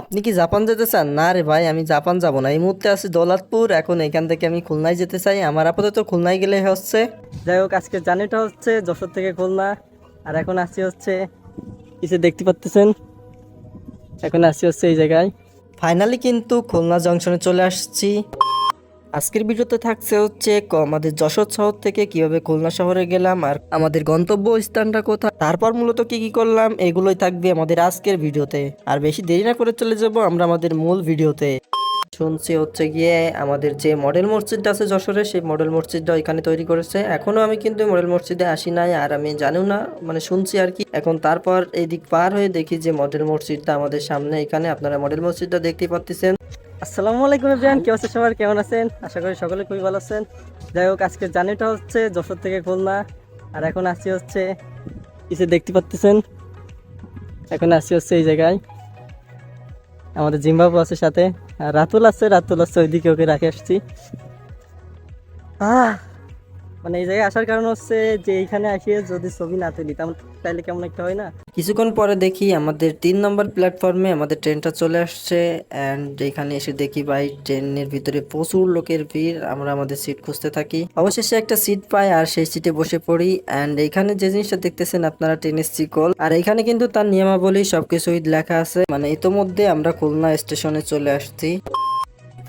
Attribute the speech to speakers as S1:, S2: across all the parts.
S1: আপনি কি জাপান যেতে চান? না রে ভাই আমি জাপান যাব না। এই মুহূর্তে আছি দৌলতপুর। এখন এখান থেকে আমি খুলনায় যেতে চাই। আমার আপাতত খুলনায় গেলে হচ্ছে। যাই হোক আজকে জানিটা হচ্ছে যশোর থেকে খুলনা। আর এখন আসি হচ্ছে কিছু দেখতে পাচ্ছেন এখন আসি হচ্ছে এই জায়গায়। ফাইনালি কিন্তু খুলনা জংশনে চলে আসছি। আজকের ভিডিওতে থাকছে হচ্ছে আমাদের যশোর শহর থেকে কীভাবে খুলনা শহরে গেলাম আর আমাদের গন্তব্য স্থানটা কোথায়। তারপর মূলত কি কি করলাম, এগুলোই থাকবে আমাদের আজকের ভিডিওতে। আর বেশি দেরি না করে চলে যাব আমরা আমাদের মূল ভিডিওতে। শুনছি হচ্ছে গিয়ে আমাদের যে মডেল মসজিদটা আছে যশোরে, সেই মডেল মসজিদটা এখানে তৈরি করেছে। এখনও আমি কিন্তু মডেল মসজিদে আসি নাই, আর আমি জানিও না মানে শুনছি আর কি। এখন তারপর এই দিক পার হয়ে দেখি যে মডেল মসজিদটা আমাদের সামনে এখানে, আপনারা মডেল মসজিদটা দেখতেই পাচ্ছেন আসসালামু আলাইকুম এভরিওয়ান কেউ আছে সবার? কেমন আছেন? আশা করি সকলে খুবই ভালো আছেন। যাই হোক, আজকের জার্নিটা হচ্ছে যশোর থেকে খুলনা, আর এখন আসছি হচ্ছে কিছু দেখতে পাচ্ছেন এখন আসছি হচ্ছে এই জায়গায়। আমাদের জিম্বাবু আছে সাথে, আর রাতুল আছে রাতুল আছে ওইদিকে ওকে রাখে আসছি। মানে এই জায়গায় আসার কারণ হচ্ছে যে এইখানে আসিয়ে যদি ছবি না তুলি, তাহলে তাইলে কেমন একটা হয় না? কিছুক্ষণ পরে দেখি আমাদের তিন নম্বর প্ল্যাটফর্মে আমাদের ট্রেনটা চলে আসছে অ্যান্ড এখানে এসে দেখি, ভাই, ট্রেনের ভিতরে প্রচুর লোকের ভিড়, আমরা আমাদের সিট খুঁজতে থাকি। অবশেষে একটা সিট পাই আর সেই সিটে বসে পড়ি অ্যান্ড এখানে যে জিনিসটা দেখতেছেন আপনারা ট্রেনের সিকল আর এখানে কিন্তু তার নিয়মাবলী সবকিছুই লেখা আছে। মানে ইতোমধ্যে আমরা খুলনা স্টেশনে চলে আসছি।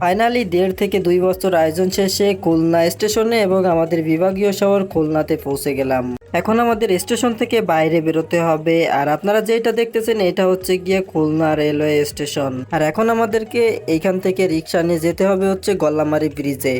S1: ফাইনালি দেড় থেকে দুই বছর আয়োজন শেষে খুলনা স্টেশনে এবং আমাদের বিভাগীয় শহর খুলনাতে পৌঁছে গেলাম। এখন আমাদের স্টেশন থেকে বাইরে বেরোতে হবে। আর আপনারা যেটা দেখতেছেন, এটা হচ্ছে গিয়ে খুলনা রেলওয়ে স্টেশন। আর এখন আমাদেরকে এইখান থেকে রিক্সা নিয়ে যেতে হবে হচ্ছে গল্লামারি ব্রিজে।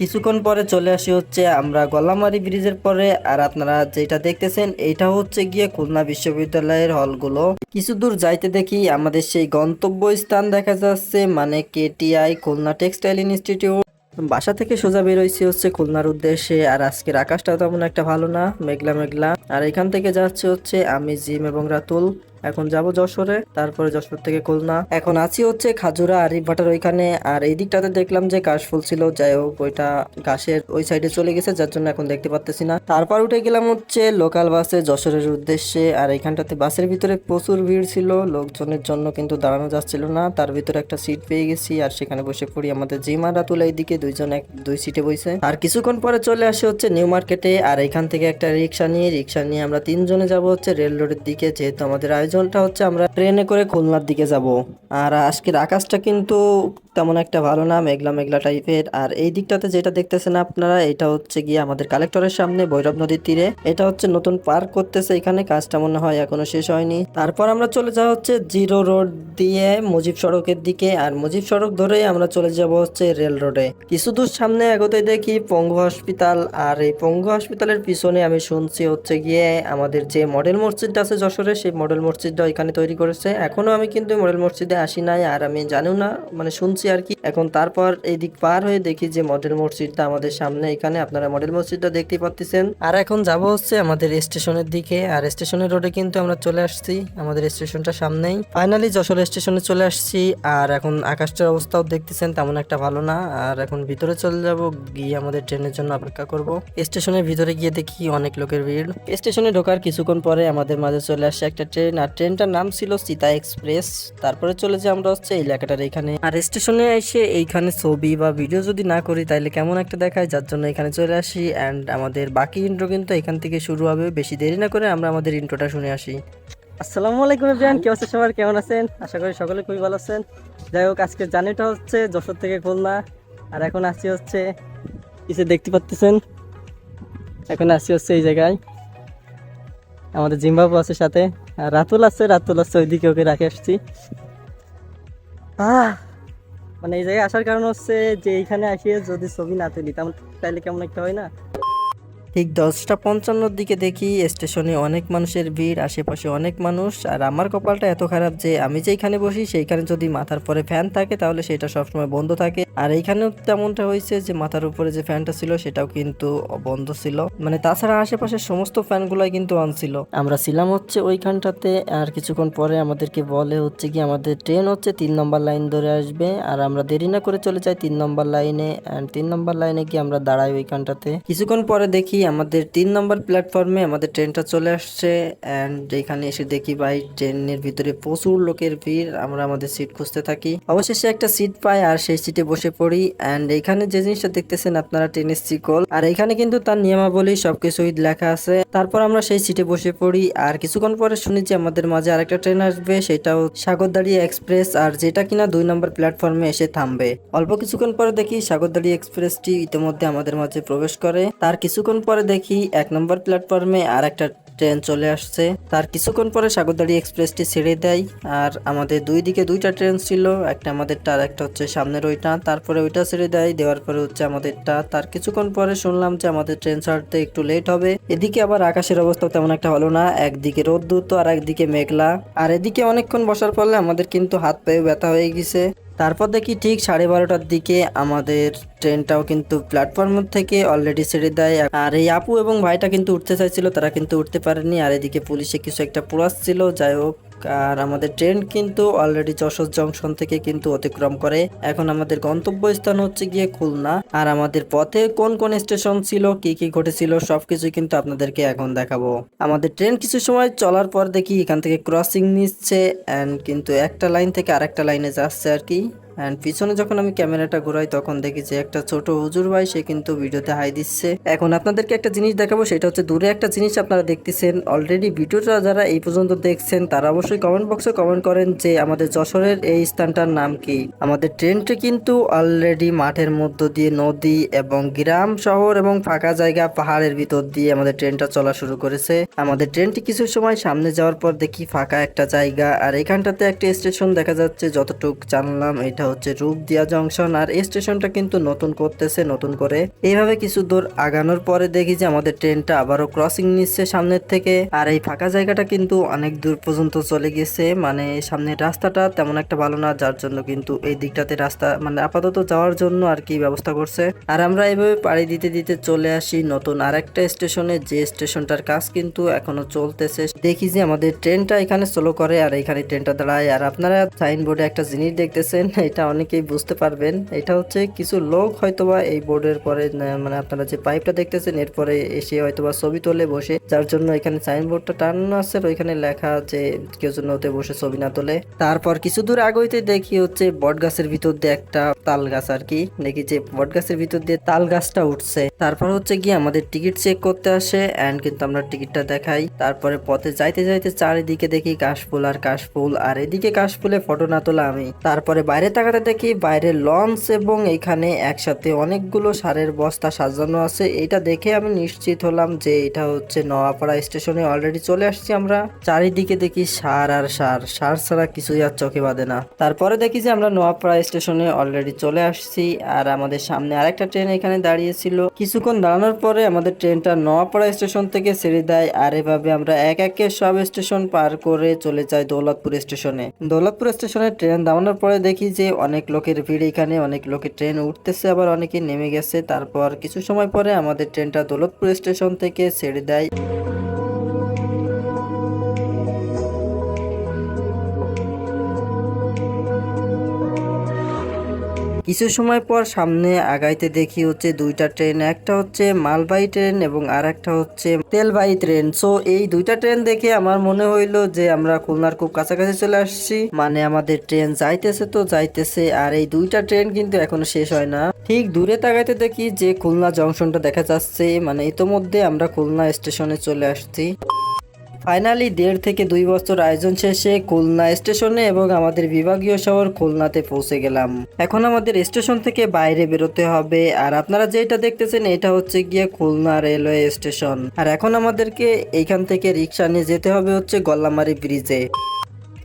S1: কিছুক্ষণ পরে চলে আসি হচ্ছে আমরা গল্লামারি ব্রিজের পরে। আর আপনারা যেটা দেখতেছেন, এটা হচ্ছে গিয়ে খুলনা বিশ্ববিদ্যালয়ের হলগুলো। কিছু দূর যাইতে দেখি আমাদের সেই গন্তব্য স্থান দেখা যাচ্ছে মানে কেটিআই খুলনা টেক্সটাইল ইনস্টিটিউট। বাসা থেকে সোজা বেরোইছি হচ্ছে খুলনার উদ্দেশ্যে, আর আজকের আকাশটাও তেমন একটা ভালো না, মেঘলা মেঘলা। আর এখান থেকে যাচ্ছে হচ্ছে আমি, জিম এবং রাতুল। এখন যাব যশোরে, তারপরে যশোর থেকে খুলনা। এখন আছি হচ্ছে খাজুরা আরিফ ভাটার ওইখানে। আর এই দিকটাতে দেখলাম যে কাশ ফুল ছিল যাই হোক, ওইটা ঘাসের ওই সাইডে চলে গেছে, যার জন্য এখন দেখতে পাচ্তেছি না। তারপর উঠে গেলাম হচ্ছে লোকাল বাসে যশোরের উদ্দেশ্যে। আর এইখানটাতে বাসের ভিতরে প্রচুর ভিড় ছিল, লোকজনের জন্য কিন্তু দাঁড়ানো যাচ্ছিল না। তার ভিতরে একটা সিট পেয়ে গেছি, আর সেখানে বসে পড়ি আমাদের জিমা রাতুল এইদিকে, দুইজন এক, দুই সিটে বসে। আর কিছুক্ষণ পরে চলে আসে হচ্ছে নিউ মার্কেটে আর এখান থেকে একটা রিক্সা নিয়ে রিক্সা নিয়ে আমরা তিনজনে যাব হচ্ছে রেল রোডের দিকে, যেহেতু আমাদের আয়োজনটা হচ্ছে আমরা ট্রেনে করে খুলনার দিকে যাব। আর আজকের আকাশটা কিন্তু তেমন একটা ভালো না, মেঘলা মেঘলা টাইপের। আর এই দিকটাতে যেটা দেখতেছেন আপনারা, এটা হচ্ছে গিয়ে আমাদের কালেক্টরের সামনে ভৈরব নদীর তীরে। এটা হচ্ছে নতুন পার্ক করতেছে এখানে, কাজটা মনে হয় এখনও শেষ হয়নি। তারপর আমরা চলে যাওয়া হচ্ছে জিরো রোড দিয়ে মুজিব সড়কের দিকে। আর মুজিব সড়ক ধরেই আমরা চলে যাব হচ্ছে রেল রোডে। কিছু দূর সামনে এগোতে দেখি পঙ্গু হসপিটাল। আর এই পঙ্গু হসপিটালের পিছনে আমি শুনছি হচ্ছে গিয়ে আমাদের যে মডেল মসজিদটা আছে যশোরে, সেই মডেল মসজিদটা এখানে তৈরি করেছে। এখনও আমি কিন্তু মডেল মসজিদে আসি নাই, আর আমি জানিও না মানে শুনছি আর কি। এখন তারপর এই দিক পার হয়ে দেখি যে মডেল মসজিদটা আমাদের সামনে এখানে, আপনারা মডেল মসজিদটা দেখতেই পাচ্ছেন আর এখন যাব হচ্ছে আমাদের স্টেশনের দিকে, আর স্টেশনের রোডে কিন্তু আমরা চলে আসছি, আমাদের স্টেশনটা সামনেই। ফাইনালি যশোর স্টেশনে চলে আসছি, আর এখন আকাশটার অবস্থাও দেখতেছেন, তেমন একটা ভালো না। আর এখন ভিতরে চলে যাব, গিয়ে আমাদের ট্রেনের জন্য অপেক্ষা করব। স্টেশনের ভিতরে গিয়ে দেখি অনেক লোকের ভিড়। স্টেশনে ঢোকার কিছুক্ষণ পরে আমাদের মাঝে চলে আসছে একটা ট্রেন, আর ট্রেনটার নাম ছিল সীতা এক্সপ্রেস। তারপরে চলে যে আমরা হচ্ছে এই এলাকাটার এখানে। আর স্টেশনে এসে এইখানে ছবি বা ভিডিও যদি না করি তাহলে কেমন একটা দেখায়? যার জন্য এখানে চলে আসি। অ্যান্ড আমাদের বাকি ইন্ট্রো কিন্তু এখান থেকে শুরু হবে। বেশি দেরি না করে আমরা আমাদের ইন্ট্রোটা শুনে আসি। আসসালামু আলাইকুম এভরিওয়ান কি অবস্থা সবার? কেমন আছেন? আশা করি সকলে খুবই ভালো আছেন। যাই হোক, আজকের জার্নিটা হচ্ছে যশোর থেকে খুলনা। আর এখন আসছি হচ্ছে কিছু দেখতে পাচ্ছেন এখন আসছি হচ্ছে এই জায়গায়। আমাদের জিম্বাবু আছে সাথে। আর রাতুল আছে রাতুল আছে, ওইদিকে ওকে রাখে আসছি। মানে এই জায়গায় আসার কারণ হচ্ছে যে এইখানে আসিয়ে যদি ছবি না তুলি, তাহলে তাইলে কেমন একটা হয় না? ঠিক দশটা পঞ্চান্নর দিকে দেখি স্টেশনে অনেক মানুষের ভিড়, আশেপাশে অনেক মানুষ। আর আমার কপালটা এত খারাপ যে আমি যেখানে বসি সেইখানে যদি মাথার পরে ফ্যান থাকে তাহলে সেটা সবসময় বন্ধ থাকে। আর এইখানেও তেমনটা হয়েছে যে মাথার উপরে যে ফ্যানটা ছিল সেটাও কিন্তু বন্ধ ছিল। মানে তাছাড়া আশেপাশের সমস্ত ফ্যানগুলাই কিন্তু অন ছিল। আমরা ছিলাম হচ্ছে ওইখানটাতে আর কিছুক্ষণ পরে আমাদেরকে বলে হচ্ছে কি আমাদের ট্রেন হচ্ছে তিন নম্বর লাইন ধরে আসবে। আর আমরা দেরি না করে চলে যাই তিন নম্বর লাইনে। অ্যান্ড তিন নম্বর লাইনে গিয়ে আমরা দাঁড়াই ওইখানটাতে। কিছুক্ষণ পরে দেখি আমাদের তিন নম্বর প্ল্যাটফর্মে আমাদের ট্রেনটা চলে আসছে অ্যান্ড এখানে এসে দেখি ভাই ট্রেনের ভিতরে প্রচুর লোকের ভিড়, আমরা আমাদের সিট খুঁজতে থাকি। অবশেষে একটা সিট পাই আর সেই সিটে বসে পড়ি অ্যান্ড এখানে যে জিনিসটা দেখতেছেন আপনারা ট্রেনের সিকল আর এখানে কিন্তু তার নিয়মাবলী সবকিছুই লেখা আছে। তারপর আমরা সেই সিটে বসে পড়ি, আর কিছুক্ষণ পরে শুনি যে আমাদের মাঝে আরেকটা ট্রেন আসবে, সেটাও সাগরদাড়ি এক্সপ্রেস, আর যেটা কিনা দুই নম্বর প্ল্যাটফর্মে এসে থামবে। অল্প কিছুক্ষণ পরে দেখি সাগরদাড়ি এক্সপ্রেসটি ইতিমধ্যে আমাদের মাঝে প্রবেশ করে। তার কিছুক্ষণ পরে দেখি এক নম্বর প্ল্যাটফর্মে আর একটা ট্রেন চলে আসছে। তার কিছুক্ষণ পরে সাগরদাড়ি এক্সপ্রেসটি ছেড়ে দেয়। আর আমাদের দুই দিকে দুইটা ট্রেন ছিল, একটা আমাদেরটা আর একটা হচ্ছে সামনের ওইটা। তারপরে ওইটা ছেড়ে দেয়, দেওয়ার পরে হচ্ছে আমাদেরটা তার। কিছুক্ষণ পরে শুনলাম যে আমাদের ট্রেন ছাড়তে একটু লেট হবে। এদিকে আবার আকাশের অবস্থা তেমন একটা হলো না। একদিকে রোদ্দুর তো আর একদিকে মেঘলা। আর এদিকে অনেকক্ষণ বসার ফলে আমাদের কিন্তু হাত পায়ে ব্যথা হয়ে গেছে। তারপর দেখি ঠিক সাড়ে বারোটার দিকে আমাদের ট্রেনটাও কিন্তু প্ল্যাটফর্ম থেকে অলরেডি ছেড়ে দেয়। আর এই আপু এবং ভাইটা কিন্তু উঠতে চাইছিল, তারা কিন্তু উঠতে পারেনি। আর এদিকে পুলিশে কিছু একটা পোড়াচ্ছিল যাই হোক। আর আমাদের ট্রেন কিন্তু অলরেডি যশোর জংশন থেকে কিন্তু অতিক্রম করে। এখন আমাদের গন্তব্যস্থান হচ্ছে গিয়ে খুলনা। আর আমাদের পথে কোন কোন স্টেশন ছিল, কি কি ঘটেছিল সবকিছু কিন্তু আপনাদেরকে এখন দেখাবো। আমাদের ট্রেন কিছু সময় চলার পর দেখি এখান থেকে ক্রসিং নিচ্ছে অ্যান্ড কিন্তু একটা লাইন থেকে আরেকটা লাইনে যাচ্ছে আর কি। অ্যান্ড পিছনে যখন আমি ক্যামেরাটা ঘুরাই, তখন দেখি যে একটা ছোট হুজুর ভাই, সে কিন্তু ভিডিওতে হাই দিচ্ছে। এখন আপনাদেরকে একটা জিনিস দেখাবো, সেটা হচ্ছে দূরে একটা জিনিস আপনারা দেখতেছেন। অলরেডি ভিডিওটা যারা এই পর্যন্ত দেখছেন, তারা অবশ্যই কমেন্ট বক্সে কমেন্ট করেন যে আমাদের যশোরের এই স্থানটার নাম কি। আমাদের ট্রেনটি কিন্তু অলরেডি মাঠের মধ্য দিয়ে নদী এবং গ্রাম, শহর এবং ফাঁকা জায়গা, পাহাড়ের ভিতর দিয়ে আমাদের ট্রেনটা চলা শুরু করেছে। আমাদের ট্রেনটি কিছু সময় সামনে যাওয়ার পর দেখি ফাঁকা একটা জায়গা, আর এখানটাতে একটা স্টেশন দেখা যাচ্ছে, যতটুক জানলাম, এটা হচ্ছে রূপদিয়া জংশন, আর এই স্টেশনটা কিন্তু নতুন করতেছে, নতুন করে। এইভাবে কিছু দূর আগানোর পরে দেখি যে আমাদের ট্রেনটা আবারও ক্রসিং নিচ্ছে সামনের থেকে, আর এই ফাঁকা জায়গাটা কিন্তু অনেক দূর পর্যন্ত চলে গেছে। মানে সামনের রাস্তাটা তেমন একটা ভালো না, যার জন্য কিন্তু এই দিকটাতে রাস্তা মানে আপাতত যাওয়ার জন্য আর কি ব্যবস্থা করছে। আর আমরা এইভাবে পাড়ি দিতে দিতে চলে আসি নতুন আরেকটা স্টেশনে, যে স্টেশনটার কাজ কিন্তু এখনও চলতেছে। দেখি যে আমাদের ট্রেনটা এখানে স্লো করে, আর এখানে ট্রেনটা দাঁড়ায়। আর আপনারা সাইনবোর্ডে একটা জিনিস দেখতেছেন এটা অনেকেই বুঝতে পারবেন। এটা হচ্ছে কিছু লোক হয়তোবা এই বোর্ডের পরে মানে আপনারা যে পাইপটা দেখতেছেন, এরপরে এসে হয়তোবা ছবি তোলে বসে, যার জন্য এখানে সাইনবোর্ডটা টানানো আছে ওইখানে লেখা আছে, কেউ জন্য ওতে বসে ছবি না তোলে। তারপর কিছু দূর আগইতে দেখি হচ্ছে বট গাছের ভিতর দিয়ে একটা তাল গাছ আর কি দেখি যে বট গাছের ভিতর দিয়ে তাল গাছটা উঠছে। তারপর হচ্ছে গিয়ে আমাদের টিকিট চেক করতে আসে এন্ড কিন্তু আমরা টিকিটটা দেখাই। তারপরে পথে যাইতে যাইতে চারিদিকে দেখি কাশফুল আর কাশফুল, আর এদিকে কাশফুলে ফটো না তোলা আমি। তারপরে বাইরে তাকাতে দেখি বাইরে লঞ্চ এবং এখানে একসাথে অনেকগুলো সারের বস্তা সাজানো আছে। এটা দেখে আমি নিশ্চিত হলাম যে এটা হচ্ছে নওয়াপাড়া স্টেশনে অলরেডি চলে আসছি আমরা। চারিদিকে দেখি সার আর সার। সার ছাড়া কিছুই আর চোখে বাঁধে না। তারপরে দেখি যে আমরা নোয়াপাড়া স্টেশনে অলরেডি চলে আসছি আর আমাদের সামনে আরেকটা ট্রেন এখানে দাঁড়িয়েছিল। কিছুক্ষণ দাঁড়ানোর পরে আমাদের ট্রেনটা নোয়াপাড়া স্টেশন থেকে ছেড়ে দেয় আর এভাবে আমরা এক একে সব স্টেশন পার করে চলে যাই দৌলতপুর স্টেশনে। দৌলতপুর স্টেশনে ট্রেন দাঁড়ানোর পরে দেখি যে অনেক লোকের ভিড় এখানে, অনেক লোকের ট্রেন উঠতেছে, আবার অনেকে নেমে গেছে। তারপর কিছু সময় পরে আমাদের ট্রেনটা দৌলতপুর স্টেশন থেকে ছেড়ে দেয়। কিছু সময় পর সামনে আগাইতে দেখি হচ্ছে দুইটা ট্রেন, একটা হচ্ছে মালবাহী ট্রেন এবং আর একটা হচ্ছে তেলবাহী ট্রেন। সো এই দুইটা ট্রেন দেখে আমার মনে হইল যে আমরা খুলনার খুব কাছাকাছি চলে আসছি। মানে আমাদের ট্রেন যাইতেছে তো যাইতেছে, আর এই দুইটা ট্রেন কিন্তু এখনও শেষ হয় না। ঠিক দূরে তাকাইতে দেখি যে খুলনা জংশনটা দেখা যাচ্ছে। মানে ইতোমধ্যে আমরা খুলনা স্টেশনে চলে আসছি। ফাইনালি দেড় থেকে দুই বছর আয়োজন শেষে খুলনা স্টেশনে এবং আমাদের বিভাগীয় শহর খুলনাতে পৌঁছে গেলাম। এখন আমাদের স্টেশন থেকে বাইরে বেরোতে হবে। আর আপনারা যেটা দেখতেছেন, এটা হচ্ছে গিয়ে খুলনা রেলওয়ে স্টেশন। আর এখন আমাদেরকে এইখান থেকে রিক্সা নিয়ে যেতে হবে হচ্ছে গল্লামারি ব্রিজে।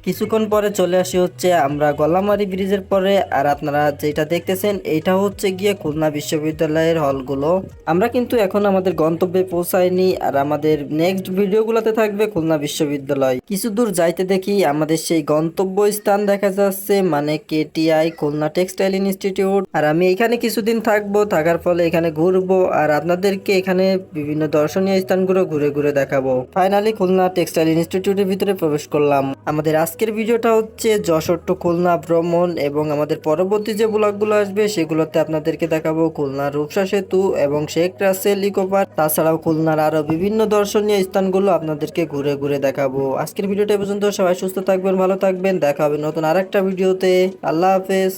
S1: কিছুক্ষণ পরে চলে আসি হচ্ছে আমরা গলামারি ব্রিজের পরে, আর আপনারা যেটা দেখতেছেন এইটা হচ্ছে গিয়ে খুলনা বিশ্ববিদ্যালয়ের হলগুলো। আমরা কিন্তু এখন আমাদের গন্তব্যে পৌঁছাইনি, আর আমাদের নেক্সট ভিডিওগুলোতে থাকবে খুলনা বিশ্ববিদ্যালয়। কিছু দূর যাইতে দেখি আমাদের সেই গন্তব্য স্থান দেখা যাচ্ছে মানে কেটিআই খুলনা টেক্সটাইল ইনস্টিটিউট। আর আমি এখানে কিছুদিন থাকব, থাকার ফলে এখানে ঘুরবো, আর আপনাদেরকে এখানে বিভিন্ন দর্শনীয় স্থানগুলো ঘুরে ঘুরে দেখাবো। ফাইনালি খুলনা টেক্সটাইল ইনস্টিটিউটের ভিতরে প্রবেশ করলাম। আমাদের আজকে আজকের ভিডিওটা হচ্ছে যশোর খুলনা ভ্রমণ এবং আমাদের পরবর্তী যে ব্লগগুলো আসবে সেগুলোতে আপনাদেরকে দেখাবো খুলনার রূপসা সেতু এবং শেখ রাসেল ইকো পার্ক তাছাড়াও খুলনার আরও বিভিন্ন দর্শনীয় স্থানগুলো আপনাদেরকে ঘুরে ঘুরে দেখাবো। আজকের ভিডিওটা পর্যন্ত, সবাই সুস্থ থাকবেন, ভালো থাকবেন। দেখা হবে নতুন আরেকটা ভিডিওতে। আল্লাহ হাফেজ।